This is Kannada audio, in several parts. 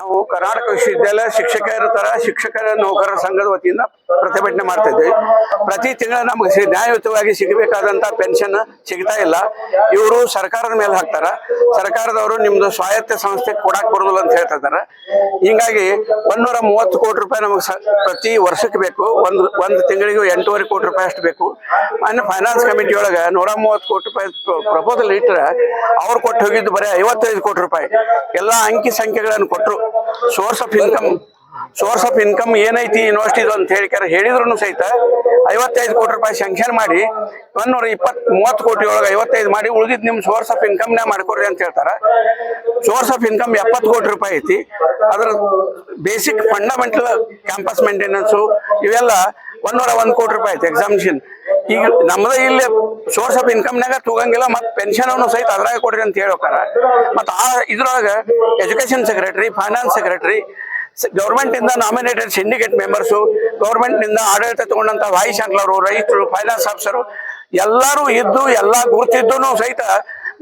ನಾವು ಕರ್ನಾಟಕ ವಿಶ್ವವಿದ್ಯಾಲಯ ಶಿಕ್ಷಕರ ತರ ಶಿಕ್ಷಕರ ನೌಕರರ ಸಂಘದ ವತಿಯಿಂದ ಪ್ರತಿಭಟನೆ ಮಾಡ್ತಾ ಇದ್ದೀವಿ ಪ್ರತಿ ತಿಂಗಳು ನಮಗೆ ನ್ಯಾಯಯುತವಾಗಿ ಸಿಗಬೇಕಾದಂತ ಪೆನ್ಷನ್ ಸಿಗ್ತಾ ಇಲ್ಲ. ಇವರು ಸರ್ಕಾರದ ಮೇಲೆ ಹಾಕ್ತಾರ. ಸರ್ಕಾರದವರು ನಿಮ್ದು ಸ್ವಾಯತ್ತ ಸಂಸ್ಥೆ ಕೊಡಾಕ್ ಬರುದಿಲ್ಲ ಅಂತ ಹೇಳ್ತಾ ಇದಾರೆ ಹಿಂಗಾಗಿ ಒಂದೂರ ಮೂವತ್ತು ಕೋಟಿ ರೂಪಾಯಿ ನಮಗೆ ಪ್ರತಿ ವರ್ಷಕ್ಕೆ ಬೇಕು. ಒಂದು ಒಂದು ತಿಂಗಳಿಗೂ ಎಂಟೂವರೆ ಕೋಟಿ ರೂಪಾಯಿ ಅಷ್ಟು ಬೇಕು. ಅನ್ನ ಫೈನಾನ್ಸ್ ಕಮಿಟಿ ಒಳಗೆ ನೂರ ಮೂವತ್ತು ಕೋಟಿ ರೂಪಾಯಿ ಪ್ರಪೋಸಲ್ ಇಟ್ಟರೆ ಅವ್ರು ಕೊಟ್ಟು ಹೋಗಿದ್ದು ಬರೀ ಐವತ್ತೈದು ಕೋಟಿ ರೂಪಾಯಿ. ಎಲ್ಲ ಅಂಕಿ ಸಂಖ್ಯೆಗಳನ್ನು ಕೊಟ್ಟರು source of income source of income ಏನೈತಿ ಯೂನಿವರ್ಸಿಟಿದು ಅಂತ ಹೇಳಿಕಾರ ಹೇಳಿದ್ರು ಸಹಿತ ಐವತ್ತೈದು ಕೋಟಿ ರೂಪಾಯಿ ಸ್ಯಾಂಕ್ಷನ್ ಮಾಡಿ ಒಂದೂರ ಇಪ್ಪತ್ ಮೂವತ್ತು ಕೋಟಿ ಒಳಗೆ ಐವತ್ತೈದು ಮಾಡಿ ಉಳಿದಿದ್ದು ನಿಮ್ಮ ಸೋರ್ಸ್ ಆಫ್ ಇನ್ಕಮ್ನೇ ಮಾಡ್ಕೊಡ್ರಿ ಅಂತ ಹೇಳ್ತಾರ. ಸೋರ್ಸ್ ಆಫ್ ಇನ್ಕಮ್ ಎಪ್ಪತ್ತು ಕೋಟಿ ರೂಪಾಯಿ ಐತಿ. ಅದ್ರ ಬೇಸಿಕ್ ಫಂಡಮೆಂಟಲ್ ಕ್ಯಾಂಪಸ್ ಮೇಂಟೆನೆನ್ಸು ಇವೆಲ್ಲ ಒಂದೂರ ಒಂದು ಕೋಟಿ ರೂಪಾಯಿ ಐತಿ ಎಕ್ಸಾಮಿನೇಷನ್ ಈಗ ನಮ್ದ ಇಲ್ಲಿ ಸೋರ್ಸ್ ಆಫ್ ಇನ್ಕಮ್ನಾಗ ತಗೋಂಗಿಲ್ಲ ಮತ್ ಪೆನ್ಷನ್ ಅನ್ನು ಸಹಿತ ಅದ್ರಾಗ ಕೊಡ್ರಿ ಅಂತ ಹೇಳಿ ಹೋಗ್ತಾರ ಮತ್ ಆ ಇದ್ರೊಳಗೆ education secretary finance secretary government ಇಂದ ನಾಮಿನೇಟೆಡ್ ಸಿಂಡಿಕೇಟ್ ಮೆಂಬರ್ಸು ಗೌರ್ಮೆಂಟ್ನಿಂದ ಆಡಳಿತ ತಗೊಂಡಂತ ವಾಯು ಚಾನ್ಸಲರು ರೈತರು ಫೈನಾನ್ಸ್ ಆಫೀಸರು ಎಲ್ಲರೂ ಇದ್ದು ಎಲ್ಲ ಗುರುತಿದ್ದು ಸಹಿತ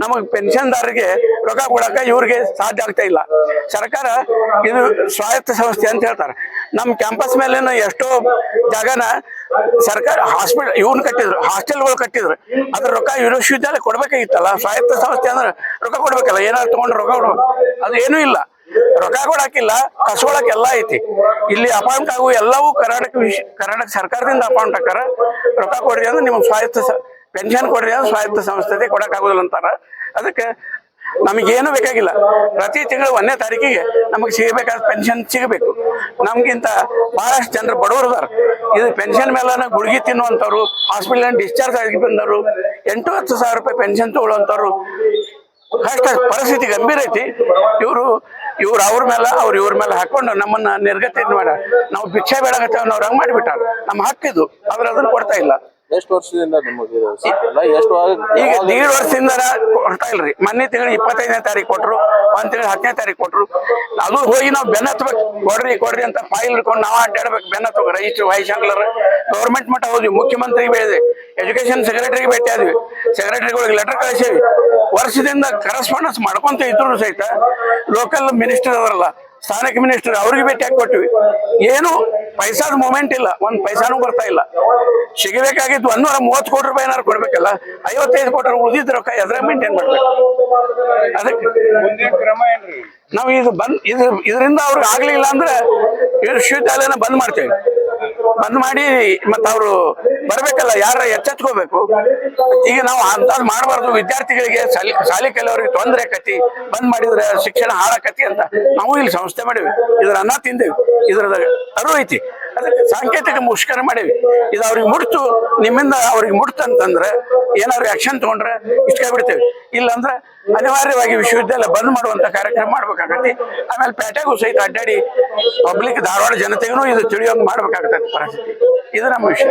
ನಮಗೆ ಪೆನ್ಷನ್ದಾರರಿಗೆ ರೊಕ್ಕ ಕೊಡಕ ಇವ್ರಿಗೆ ಸಾಧ್ಯ ಆಗ್ತಾ ಇಲ್ಲ. ಸರ್ಕಾರ ಇದು ಸ್ವಾಯತ್ತ ಸಂಸ್ಥೆ ಅಂತ ಹೇಳ್ತಾರೆ. ನಮ್ಮ ಕ್ಯಾಂಪಸ್ ಮೇಲೇನು ಎಷ್ಟೋ ಜಾಗನ ಸರ್ಕಾರ ಹಾಸ್ಪಿಟಲ್ ಇವನ್ ಕಟ್ಟಿದ್ರು, ಹಾಸ್ಟೆಲ್ಗಳು ಕಟ್ಟಿದ್ರು. ಅದ್ರ ರೊಕ್ಕ ವಿಶ್ವವಿದ್ಯಾಲಯ ಕೊಡ್ಬೇಕಾಗಿತ್ತಲ್ಲ? ಸ್ವಾಯತ್ತ ಸಂಸ್ಥೆ ಅಂದ್ರೆ ರೊಕ್ಕ ಕೊಡ್ಬೇಕಲ್ಲ? ಏನಾದ್ರು ತಗೊಂಡು ರೊಕ್ಕ ಕೊಡ್ಬೇಕು ಅದು ಏನೂ ಇಲ್ಲ. ರೊಕ್ಕ ಕೊಡಾಕಿಲ್ಲ ಕಸ್ಕೊಳಕ್ ಎಲ್ಲ ಐತಿ. ಇಲ್ಲಿ ಅಪಾಯಿಂಟ್ ಆಗು ಎಲ್ಲವೂ ಕರ್ನಾಟಕ ಕರ್ನಾಟಕ ಸರ್ಕಾರದಿಂದ ಅಪಾಯಿಂಟ್ ಹಾಕಾರ ರೊಕ್ಕ ಕೊಡ್ರಿ ಅಂದ್ರೆ ನಿಮ್ಗೆ ಸ್ವಾಯತ್ತ ಪೆನ್ಷನ್ ಕೊಡ್ರಿ ಅದು ಸ್ವಾಯತ್ತ ಸಂಸ್ಥೆ ಕೊಡಕ್ ಆಗುದಿಲ್ಲ ಅಂತಾರ. ಅದಕ್ಕೆ ನಮಗೇನು ಬೇಕಾಗಿಲ್ಲ. ಪ್ರತಿ ತಿಂಗಳು ಒಂದನೇ ತಾರೀಕಿಗೆ ನಮಗೆ ಸಿಗಬೇಕಾದ ಪೆನ್ಷನ್ ಸಿಗಬೇಕು. ನಮ್ಗಿಂತ ಬಹಳಷ್ಟು ಜನರು ಬಡವರು ಅದಾರ. ಇದು ಪೆನ್ಷನ್ ಮೇಲೆ ಗುಡುಗಿ ತಿನ್ನುವಂಥವ್ರು ಹಾಸ್ಪಿಟಲ್ ಡಿಸ್ಚಾರ್ಜ್ ಆಗಿ ಬಂದವರು, ಎಂಟು ಹತ್ತು ಸಾವಿರ ರೂಪಾಯಿ ಪೆನ್ಷನ್ ತಗೊಳ್ಳುವಂಥವ್ರು ಕಷ್ಟ ಪರಿಸ್ಥಿತಿ ಗಂಭೀರ ಐತಿ. ಇವರು, ಇವ್ರು ಅವ್ರ ಮೇಲೆ, ಅವ್ರು ಇವ್ರ ಮೇಲೆ ಹಾಕೊಂಡು ನಮ್ಮನ್ನ ನಿರ್ಗತಿ ಮಾಡ ನಾವು ಭಿಕ್ಷೆ ಬೇಡಾಗತ್ತೇವೆ ನಾವು ಹಂಗ್ ಮಾಡಿಬಿಟ್ಟಾರ. ನಮ್ಮ ಹಕ್ಕಿದು, ಆದ್ರೆ ಅದನ್ನ ಕೊಡ್ತಾ ಇಲ್ಲ. ಎಷ್ಟು ವರ್ಷದಿಂದ ನಿಮಗೆ ಸಿಕ್ಕಿಲ್ಲ? ಎಷ್ಟು ಈಗ ದೀಡ್ ವರ್ಷದಿಂದ ಕೊಡ್ತಾ ಇಲ್ರಿ. ಮೊನ್ನೆ ತಿಂಗಳು ಇಪ್ಪತ್ತೈದನೇ ತಾರೀಕು ಕೊಟ್ರು ಒಂದ್ ತಿಂಗಳು ಹತ್ತನೇ ತಾರೀಕು ಕೊಟ್ರು. ಅದು ಹೋಗಿ ನಾವು ಬೆನ್ನ ಹತ್ಬೇಕು. ಕೊಡ್ರಿ ಕೊಡ್ರಿ ಅಂತ ಫೈಲ್ ಇಟ್ಕೊಂಡು ನಾವು ಅಡ್ಡಾಡ್ಬೇಕು ಬೆನ್ನ ಹತ್ಬೇಕು. ರೈತರು ಚಾನ್ಸಲರ್ ಗೌರ್ಮೆಂಟ್ ಮಟ್ಟ ಹೋದ್ವಿ ಮುಖ್ಯಮಂತ್ರಿಗೆ ಬೇಡಿದೆ ಎಜುಕೇಶನ್ ಸೆಕ್ರೆಟರಿಗೆ ಭೇಟಿ ಆದ್ವಿ. ಸೆಕ್ರೆಟರಿಗಳಿಗೆ ಲೆಟರ್ ಕಳಿಸೇವಿ. ವರ್ಷದಿಂದ ಕರೆಸ್ಪಾಂಡೆನ್ಸ್ ಮಾಡ್ಕೊಂತ ಇದ್ರು ಸಹಿತ ಲೋಕಲ್ ಮಿನಿಸ್ಟರ್ ಅವರಲ್ಲ. ಸ್ಥಾನಿಕ ಮಿನಿಸ್ಟರ್ ಅವ್ರಿಗೆ ಭೇಟಿ ಹಾಕಿ ಏನು, ಪೈಸಾದ ಮೂಮೆಂಟ್ ಇಲ್ಲ. ಒಂದ್ ಪೈಸಾನು ಬರ್ತಾ ಇಲ್ಲ. ಸಿಗಬೇಕಾಗಿತ್ತು ಒಂದೂರ ಮೂವತ್ತು ಕೋಟಿ ರೂಪಾಯಿ ಏನಾರು ಕೊಡ್ಬೇಕಲ್ಲ, ಐವತ್ತೈದು ಕೋಟಿ ಉಳಿದಿದ್ದ ರೊಕ್ಕ ಎದ್ರ ಮೇಂಟೈನ್ ಮಾಡ್ಬೇಕು. ಅದಕ್ಕೆ ನಾವು ಇದು ಬಂದ್, ಇದು, ಇದರಿಂದ ಅವ್ರಿಗೆ ಆಗ್ಲಿಲ್ಲ ಅಂದ್ರೆ ವಿಶ್ವವಿದ್ಯಾಲಯನ ಬಂದ್ ಮಾಡ್ತೇವೆ. ಬಂದ್ ಮಾಡಿ ಮತ್ತ ಅವ್ರು ಬರ್ಬೇಕಲ್ಲ ಯಾರ ಎಚ್ಚೆತ್ಕೋಬೇಕು? ಈಗ ನಾವು ಅಂತದ್ ಮಾಡಬಾರ್ದು, ವಿದ್ಯಾರ್ಥಿಗಳಿಗೆ ಶಾಲಿ ಕೆಲವರಿಗೆ ತೊಂದರೆ ಕತಿ ಬಂದ್ ಮಾಡಿದ್ರೆ ಶಿಕ್ಷಣ ಹಾಳಾಕತಿ ಅಂತ ನಾವು ಇಲ್ಲಿ ಸಂಸ್ಥೆ ಮಾಡಿವಿ. ಇದ್ರ ಅನ್ನ ತಿಂದೇವಿ. ಇದ್ರದ ಅರು ಐತಿ. ಸಾಂಕೇತಿಕ ಮುಷ್ಕರ ಮಾಡೇವಿ ಇದು ಅವ್ರಿಗೆ ಮುಡ್ತು ನಿಮ್ಮಿಂದ ಅವ್ರಿಗೆ ಅಂತಂದ್ರೆ ಏನಾದ್ರು ಆಕ್ಷನ್ ತಗೊಂಡ್ರೆ ಇಷ್ಟ ಬಿಡ್ತೇವೆ ಇಲ್ಲಾಂದ್ರೆ ಅನಿವಾರ್ಯವಾಗಿ ವಿಶ್ವವಿದ್ಯಾಲಯ ಬಂದ್ ಮಾಡುವಂತ ಕಾರ್ಯಕ್ರಮ ಮಾಡ್ಬೇಕಾಗತ್ತೆ. ಆಮೇಲೆ ಪೇಟೆಗೂ ಸಹಿತ ಅಡ್ಡಾಡಿ ಪಬ್ಲಿಕ್ ಧಾರವಾಡ ಜನತೆಗೂ ಇದು ತಿಳಿಯೋಂಗ್ ಮಾಡ್ಬೇಕಾಗತ್ತೆ ಪರಿಸ್ಥಿತಿ. ಇದು ನಮ್ಮ ವಿಷಯ.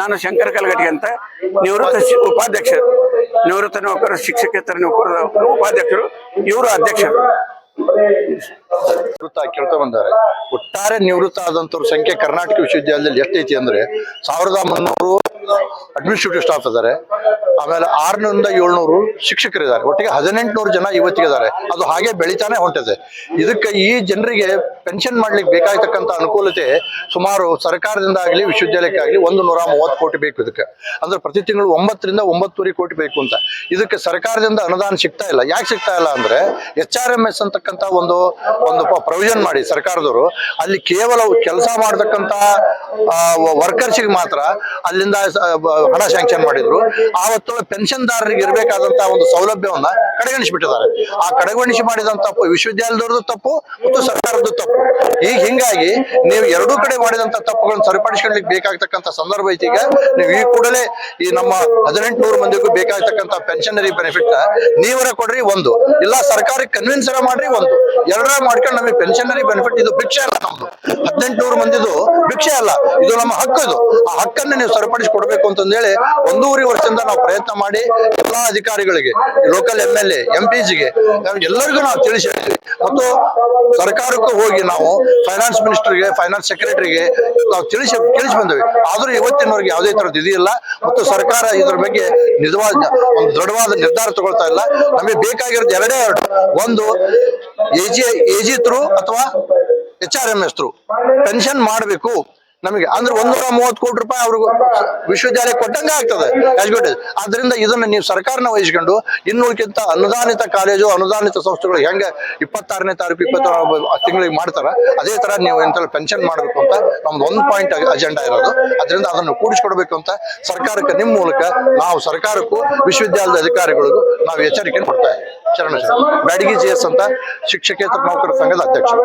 ನಾನು ಶಂಕರ ಕಲ್ಗಟ್ಟಿ ಅಂತ. ನಿವೃತ್ತ ಉಪಾಧ್ಯಕ್ಷರು. ನಿವೃತ್ತ ನೌಕರ ಶಿಕ್ಷಕೇತರ ನೌಕರ ಉಪಾಧ್ಯಕ್ಷರು. ಇವರು ಅಧ್ಯಕ್ಷರು. ನಿವೃತ್ತ ಕೇಳ್ತಾ ಬಂದಾರೆ. ಒಟ್ಟಾರೆ ನಿವೃತ್ತ ಆದಂತವ್ರ ಸಂಖ್ಯೆ ಕರ್ನಾಟಕ ವಿಶ್ವವಿದ್ಯಾಲಯದಲ್ಲಿ ಎಷ್ಟೈತಿ ಅಂದ್ರೆ ಸಾವಿರದ ಮುನ್ನೂರು ಅಡ್ಮಿನಿಸ್ಟ್ರೇಟಿವ್ ಸ್ಟಾಫ್ ಇದ್ದಾರೆ ಆಮೇಲೆ ಆರ್ನೂರಿಂದ ಏಳ್ನೂರು ಶಿಕ್ಷಕರಿದ್ದಾರೆ. ಒಟ್ಟಿಗೆ ಹದಿನೆಂಟುನೂರು ಜನ ಇವತ್ತಿಗಿದ್ದಾರೆ ಅದು ಹಾಗೆ ಬೆಳಿತಾನೆ ಹೊಂಟಿದೆ. ಇದಕ್ಕೆ ಈ ಜನರಿಗೆ ಪೆನ್ಷನ್ ಮಾಡ್ಲಿಕ್ಕೆ ಬೇಕಾಗಿರ್ತಕ್ಕಂಥ ಅನುಕೂಲತೆ ಸುಮಾರು ಸರ್ಕಾರದಿಂದ ಆಗಲಿ ವಿಶ್ವವಿದ್ಯಾಲಯಕ್ಕಾಗಲಿ ಒಂದು ನೂರ ಮೂವತ್ತು ಕೋಟಿ ಬೇಕು ಇದಕ್ಕೆ. ಅಂದ್ರೆ ಪ್ರತಿ ತಿಂಗಳು ಒಂಬತ್ತರಿಂದ ಒಂಬತ್ತೂವರೆ ಕೋಟಿ ಬೇಕು ಅಂತ. ಇದಕ್ಕೆ ಸರ್ಕಾರದಿಂದ ಅನುದಾನ ಸಿಗ್ತಾ ಇಲ್ಲ. ಯಾಕೆ ಸಿಗ್ತಾ ಇಲ್ಲ ಅಂದ್ರೆ ಎಚ್ ಆರ್ ಎಂ ಎಸ್ ಅಂತಕ್ಕಂಥ ಒಂದು ಒಂದು ಪ್ರೊವಿಷನ್ ಮಾಡಿ ಸರ್ಕಾರದವರು, ಅಲ್ಲಿ ಕೇವಲ ಕೆಲಸ ಮಾಡತಕ್ಕಂತ ವರ್ಕರ್ಸ್ಗೆ ಮಾತ್ರ ಅಲ್ಲಿಂದ ಹಣ ಸ್ಯಾಂಕ್ಷನ್ ಮಾಡಿದ್ರು. ಆವತ್ತು ಪೆನ್ಷನ್ದಾರರಿಗೆ ಇರಬೇಕಾದಂತಹ ಒಂದು ಸೌಲಭ್ಯವನ್ನ ಕಡೆಗಣಿಸಿಬಿಟ್ಟಿದ್ದಾರೆ. ಆ ಕಡೆಗಣಿಸಿ ಮಾಡಿದಂತ ತಪ್ಪು ವಿಶ್ವವಿದ್ಯಾಲಯದವ್ರದ್ದು ತಪ್ಪು ಮತ್ತು ಸರ್ಕಾರದ್ದು ತಪ್ಪು. ಈಗ ಹಿಂಗಾಗಿ ನೀವು ಎರಡೂ ಕಡೆ ಮಾಡಿದಂತ ತಪ್ಪುಗಳನ್ನು ಸರಿಪಡಿಸ್ಕೊಳ್ಳಿಕ್ಕೆ ಬೇಕಾಗತಕ್ಕಂತ ಸಂದರ್ಭ ಐತಿ ಈಗ. ನೀವು ಈ ಕೂಡಲೇ ಈ ನಮ್ಮ ಹದಿನೆಂಟುನೂರು ಮಂದಿಗೂ ಬೇಕಾಗತಕ್ಕಂತ ಪೆನ್ಷನರಿ ಬೆನಿಫಿಟ್ ನೀವರ ಕೊಡ್ರಿ ಒಂದು. ಇಲ್ಲ ಸರ್ಕಾರಕ್ಕೆ ಕನ್ವಿನ್ಸ್ ಮಾಡ್ರಿ ಒಂದು. ಎರಡರ ಮಾಡ್ಕೊಂಡು ನಮಗೆ ಪೆನ್ಷನರಿ ಬೆನಿಫಿಟ್ ಇದು ಭಿಕ್ಷೆ ಅಲ್ಲ ನಮ್ದು. ಹದಿನೆಂಟುನೂರು ಮಂದಿದು ಭಿಕ್ಷೆ ಅಲ್ಲ. ಇದು ನಮ್ಮ ಹಕ್ಕು ಇದು. ಆ ಹಕ್ಕನ್ನು ನೀವು ಸರಿಪಡಿಸಿ ಕೊಡ್ಬೇಕು ಅಂತಂದೇಳಿ ಒಂದೂವರೆ ವರ್ಷದಿಂದ ನಾವು ಪ್ರಯತ್ನ ಮಾಡಿ ಎಲ್ಲಾ ಅಧಿಕಾರಿಗಳಿಗೆ local M L A M P ಜಿಗೆ ಎಲ್ಲರಿಗೂ ನಾವು ತಿಳಿಸಿ ಮತ್ತು ಸರ್ಕಾರಕ್ಕೂ ಹೋಗಿ ನಾವು ಫೈನಾನ್ಸ್ ಮಿನಿಸ್ಟರ್ಗೆ ಫೈನಾನ್ಸ್ ಸೆಕ್ರೆಟರಿಗೆ ನಾವು ತಿಳಿಸಿ ತಿಳಿಸಿ ಬಂದ್ವಿ. ಆದ್ರೂ ಇವತ್ತಿನವರೆಗೆ ಯಾವುದೇ ತರದ್ದು ಇದಿಲ್ಲ ಮತ್ತು ಸರ್ಕಾರ ಇದ್ರ ಬಗ್ಗೆ ನಿಜವಾದ ಒಂದು ದೃಢವಾದ ನಿರ್ಧಾರ ತಗೊಳ್ತಾ ಇಲ್ಲ. ನಮಗೆ ಬೇಕಾಗಿರೋದು ಎರಡೇ ಎರಡು. ಒಂದು ಎಜಿ ಎಜಿ ಥ್ರೂ ಅಥವಾ H R M S through pension ಮಾಡಬೇಕು. ನಮಗೆ ಅಂದ್ರೆ ಒಂದೂರ ಮೂವತ್ತು ಕೋಟಿ ರೂಪಾಯಿ ಅವ್ರಿಗೆ ವಿಶ್ವವಿದ್ಯಾಲಯ ಕೊಟ್ಟಂಗೆ ಆಗ್ತದೆ ಎಜುಕೇಟೆಡ್ ಆದ್ರಿಂದ ಇದನ್ನ ನೀವು ಸರ್ಕಾರನ ವಹಿಸ್ಕೊಂಡು ಇನ್ನೂರ್ಕಿಂತ ಅನುದಾನಿತ ಕಾಲೇಜು, ಅನುದಾನಿತ ಸಂಸ್ಥೆಗಳು ಹೆಂಗೆ ಇಪ್ಪತ್ತಾರನೇ ತಾರೀಕು ಇಪ್ಪತ್ತ ತಿಂಗಳಿಗೆ ಮಾಡ್ತಾರ, ಅದೇ ತರ ನೀವು ಎಂತ ಪೆನ್ಷನ್ ಮಾಡಬೇಕು ಅಂತ ನಮ್ದು ಒಂದು ಪಾಯಿಂಟ್ ಅಜೆಂಡಾ ಇರೋದು. ಅದರಿಂದ ಅದನ್ನು ಕೂಡಿಸ್ಕೊಡ್ಬೇಕು ಅಂತ ಸರ್ಕಾರಕ್ಕೆ, ನಿಮ್ಮ ಮೂಲಕ ನಾವು ಸರ್ಕಾರಕ್ಕೂ, ವಿಶ್ವವಿದ್ಯಾಲಯದ ಅಧಿಕಾರಿಗಳಿಗೂ ನಾವು ಎಚ್ಚರಿಕೆ ಕೊಡ್ತಾ ಇದ್ದೀವಿ. ಚರಣ ಬ್ಯಾಡಗಿ ಜಿ ಎಸ್ ಅಂತ ಶಿಕ್ಷಕೇತರ ನೌಕರ ಸಂಘದ ಅಧ್ಯಕ್ಷರು.